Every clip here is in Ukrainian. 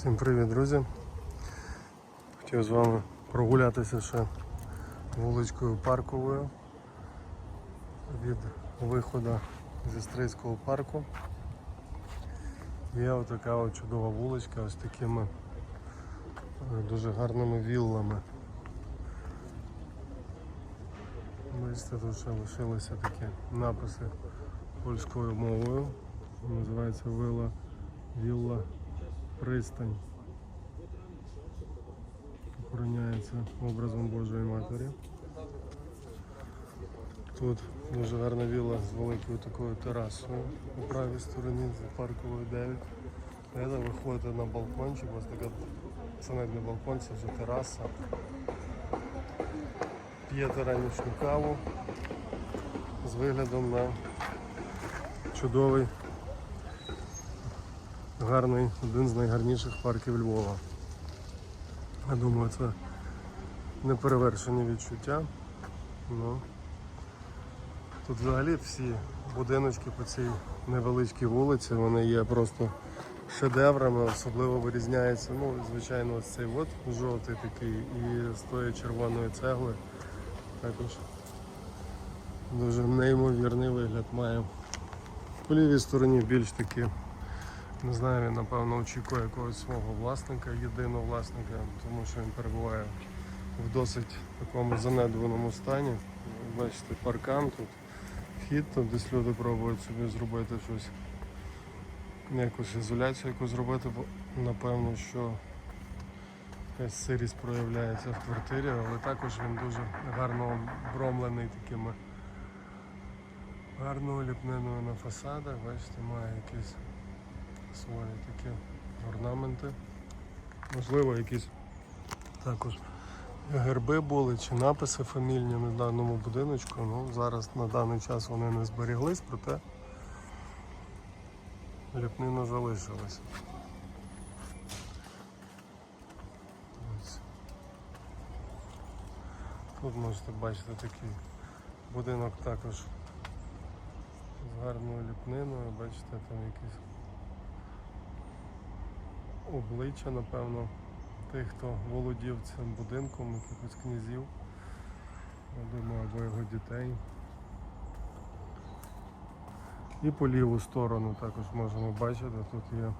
Всім привіт, друзі! Хотів з вами прогулятися ще вуличкою парковою від виходу зі Стрийського парку. Є отака от чудова вуличка ось такими е, дуже гарними віллами. Бачите, тут ще лишилися такі написи польською мовою. Називається вила Вілла Пристань. Охороняється образом Божої Матері. Тут дуже гарна вілла з великою такою терасою у правій стороні за парковою 9. Це ви виходите на балкончик, вас така це навіть не балкон, це вже тераса. П'єте ранішню каву з виглядом на чудовий гарний, один з найгарніших парків Львова. Я думаю, це неперевершені відчуття. Ну, тут взагалі всі будиночки по цій невеличкій вулиці, вони є просто шедеврами, особливо вирізняється, ну, звичайно, ось цей от жовтий такий і з тої червоної цегли. Також дуже неймовірний вигляд має. По лівій стороні більш такі не знаю, він напевно очікує якогось свого власника, єдиного власника, тому що він перебуває в досить такому занедбаному стані. Бачите, паркан тут, вхід тут, десь люди пробують собі зробити щось, якусь ізоляцію якусь зробити, бо напевно, що якась сирість проявляється в квартирі, але також він дуже гарно обромлений такими гарною ліпниною на фасадах. Бачите, має якісь свої такі орнаменти. Можливо, якісь також герби були чи написи фамільні на даному будиночку. Ну, зараз на даний час вони не зберіглись, проте ліпнина залишилась. Тут можете бачити такий будинок також з гарною ліпниною, бачите, там якісь обличчя, напевно, тих, хто володів цим будинком, якихось князів, я думаю, або його дітей. І по ліву сторону також можемо бачити, тут є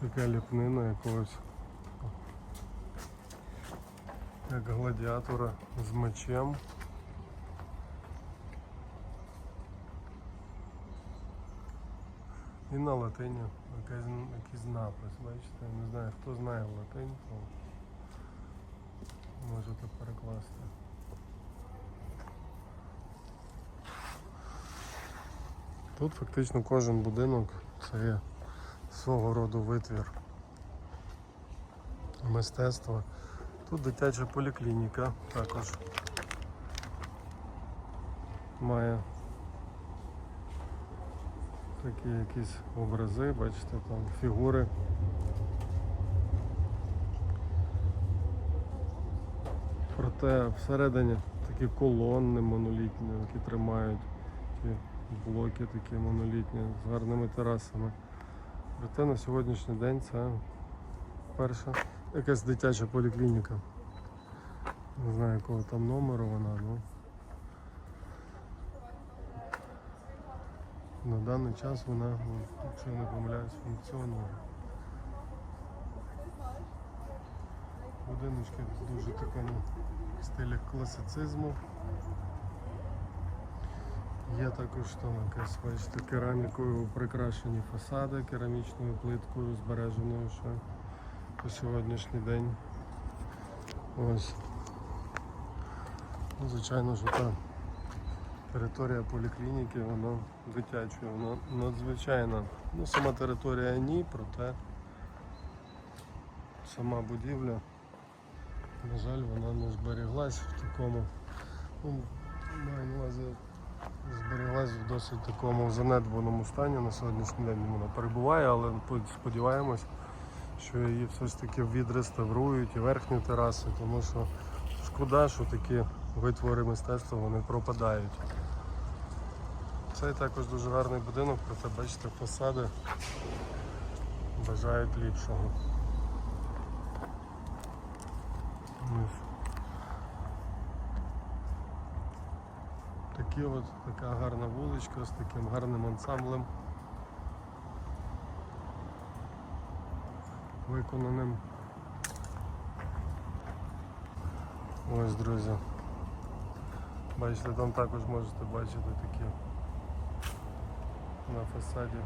така ліпнина якогось як гладіатора з мечем. І на латині якийсь, якийсь напис, бачите, не знаю, хто знає латинь, то можете перекласти. Тут фактично кожен будинок це є свого роду витвір мистецтва. Тут дитяча поліклініка також має такі якісь образи, бачите, там фігури. Проте всередині такі колонни монолітні, які тримають ті блоки такі монолітні з гарними терасами. Проте на сьогоднішній день це перша якась дитяча поліклініка. Не знаю якого там номеру вона, ну. На даний час вона, ну, якщо я не помиляюсь, функціонує. Будиночки в дуже такому стилі класицизму. Є також там якась, бачите, керамікою прикрашені фасади, керамічною плиткою, збереженою ще по сьогоднішній день. Ось. Ну, звичайно, що там територія поліклініки, вона дитяча, вона надзвичайна. Ну, сама територія ні, проте сама будівля, на жаль, вона не зберіглась в такому, ну, маю на увазі, зберіглась в досить такому занедбаному стані на сьогоднішній день вона перебуває, але сподіваємось, що її все ж таки відреставрують і верхні тераси, тому що шкода, що такі витвори мистецтва вони пропадають. Це також дуже гарний будинок, проте бачите, фасади бажають ліпшого. Такі от, така гарна вуличка з таким гарним ансамблем. Виконаним. Ось, друзі. Бачите, там також можете бачити такі на фасаді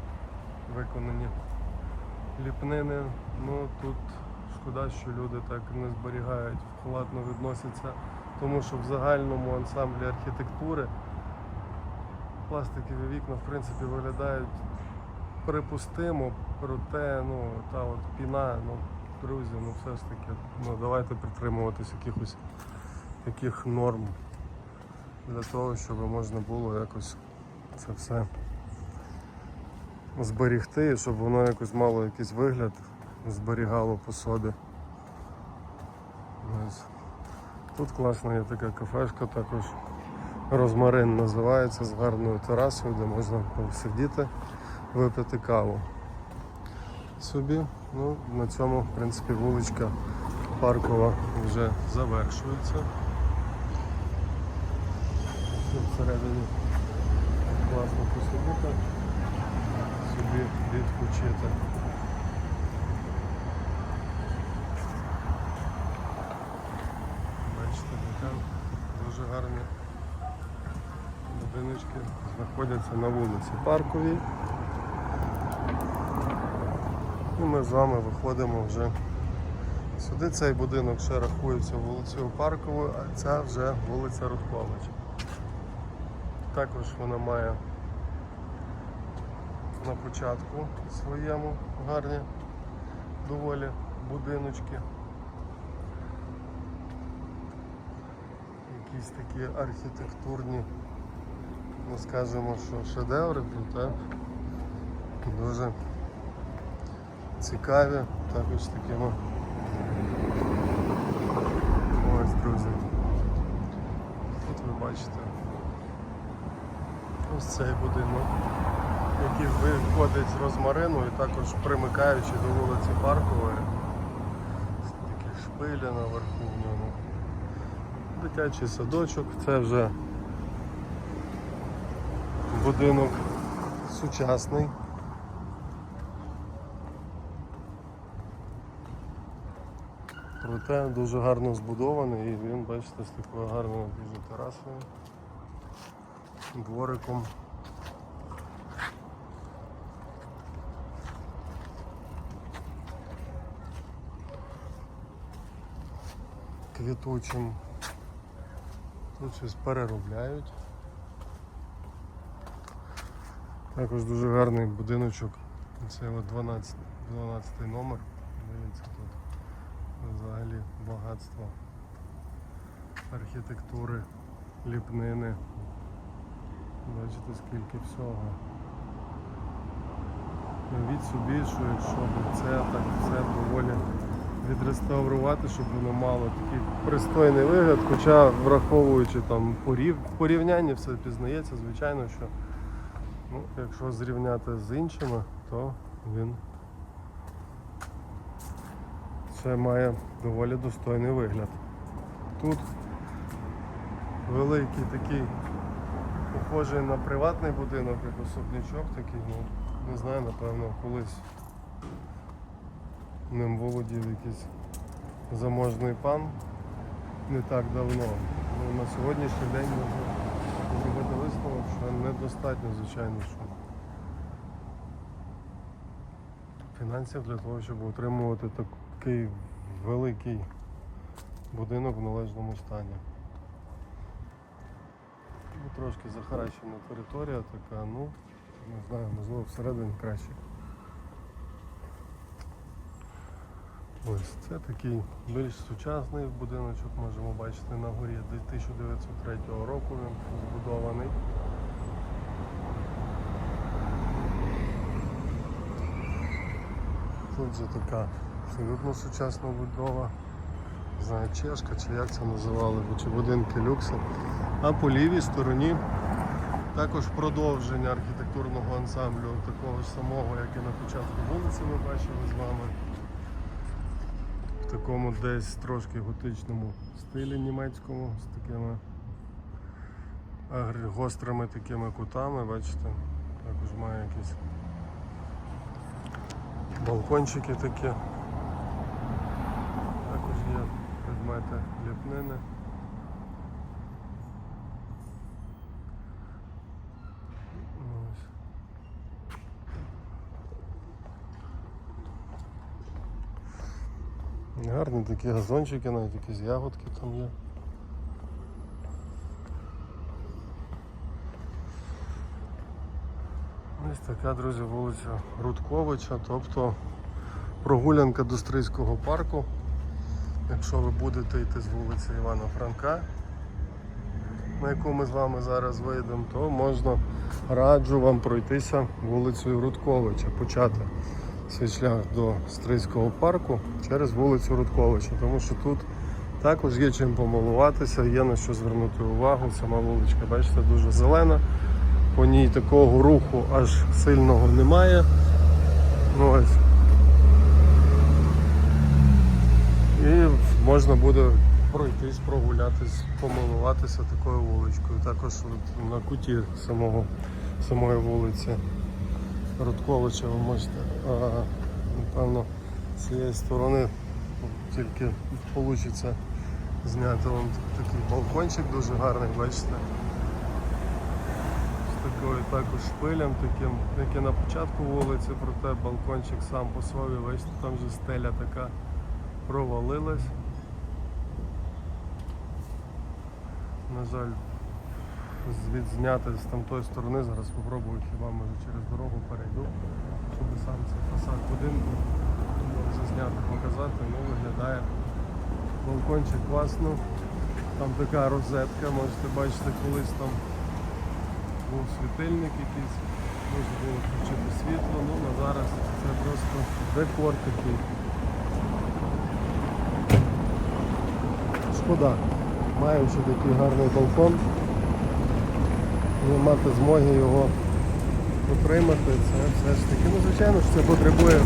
виконані ліпнини. Ну тут шкода, що люди так не зберігають, халатно відносяться, тому що в загальному ансамблі архітектури пластикові вікна в принципі виглядають припустимо, проте ну, та от піна, ну, друзі, ну все ж таки, ну давайте притримуватись якихось таких норм для того, щоб можна було якось це все зберігти, і щоб воно якось мало якийсь вигляд, зберігало по собі. Тут класна є така кафешка також. Розмарин називається з гарною терасою, де можна посидіти, випити каву. Собі. Ну, на цьому, в принципі, вуличка паркова вже завершується. Тут всередині класно посидіти, собі відпочити. Бачите, там дуже гарні будиночки знаходяться на вулиці Парковій. І ми з вами виходимо вже сюди. Цей будинок ще рахується вулицею Парковою, а ця вже вулиця Рудковича. Також вона має на початку своєму гарні доволі будиночки. Якісь такі архітектурні, ну скажімо, що шедеври тут, дуже цікаві, також такими. Ось, друзі. Тут ви бачите ось цей будинок, який виходить з розмарину і також примикаючи до вулиці Паркової. Такі шпилі наверху в ньому. Дитячий садочок, це вже будинок сучасний. Проте дуже гарно збудований і він, бачите, з такою гарною дуже терасою, двориком. Квітучим. Тут щось переробляють. Також дуже гарний будиночок. Це от 12, 12 номер. Дивіться тут взагалі багатство архітектури, ліпнини. Бачите, скільки всього. Уявіть собі, що це так все доволі відреставрувати, щоб воно мало такий пристойний вигляд, хоча враховуючи там порів... порівняння все пізнається, звичайно, що ну, якщо зрівняти з іншими, то він це має доволі достойний вигляд. Тут великий такий, похожий на приватний будинок, як особнячок такий, ну, не знаю, напевно, колись ним володів якийсь заможний пан не так давно. Ну, на сьогоднішній день можна зробити висновок, що недостатньо, звичайно, що фінансів для того, щоб утримувати такий великий будинок в належному стані. Ну, трошки захаращена територія така, ну, не знаю, можливо всередині краще. Ось це такий більш сучасний будиночок, можемо бачити на горі 1903 року він збудований. Тут же така абсолютно сучасна будова. Чешка чи як це називали, чи будинки люкси. А по лівій стороні також продовження архітектурного ансамблю такого ж самого, як і на початку вулиці ми бачили з вами. В такому десь трошки готичному стилі німецькому з такими гострими такими кутами, бачите, також має якісь балкончики такі. Також є предмети ліпнини. Гарні такі газончики, навіть якісь ягодки там є. Ось така, друзі, вулиця Рудковича, тобто прогулянка до Стрийського парку. Якщо ви будете йти з вулиці Івана Франка, на яку ми з вами зараз вийдемо, то можна раджу вам пройтися вулицею Рудковича, почати свій шлях до Стрийського парку через вулицю Рудковича, тому що тут також є чим помилуватися, є на що звернути увагу. Сама вуличка, бачите, дуже зелена. По ній такого руху аж сильного немає. Ну, ось. І можна буде пройтись, прогулятись, помилуватися такою вуличкою. Також от на куті самого, самої вулиці Рудковича ви можете, а, напевно, з цієї сторони тільки вийде зняти вам такий балкончик дуже гарний, бачите. Такою також шпилем, таким, як на початку вулиці, проте балкончик сам по собі, бачите, там вже стеля така провалилась. На жаль, відзняти з тамтої сторони, зараз спробую хіба може через дорогу перейду, щоб сам цей фасад будинку може зняти, показати, ну виглядає балкончик класно. Там така розетка, можете бачити, колись там був світильник якийсь, можна було включити світло, ну на зараз це просто декор такий. Шкода, маючи такий гарний балкон, не мати змоги його отримати, це все ж таки. Ну, звичайно ж це потребує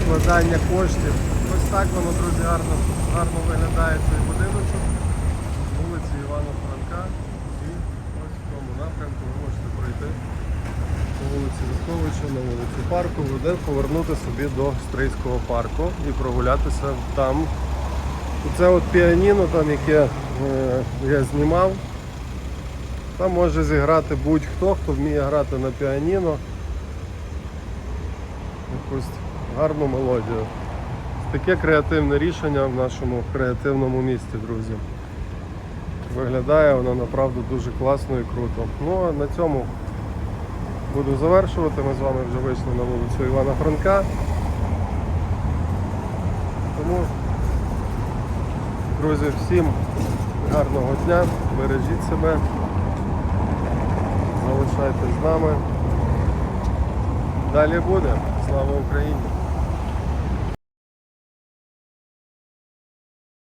вкладання коштів. Ось так воно, друзі, гарно, гарно виглядає цей будиночок. Вулиці Івана Франка. І ось в тому напрямку ви можете пройти по вулиці Висковича, на вулиці парку, де повернути собі до Стрийського парку і прогулятися там. Це от піаніно, там, яке е, я знімав. Там може зіграти будь-хто, хто вміє грати на піаніно. Якусь гарну мелодію. Таке креативне рішення в нашому креативному місті, друзі. Виглядає воно направду дуже класно і круто. Ну а на цьому буду завершувати. Ми з вами вже вийшли на вулицю Івана Франка. Тому, друзі, всім гарного дня, бережіть себе, залишайтесь з нами. Далі буде. Слава Україні!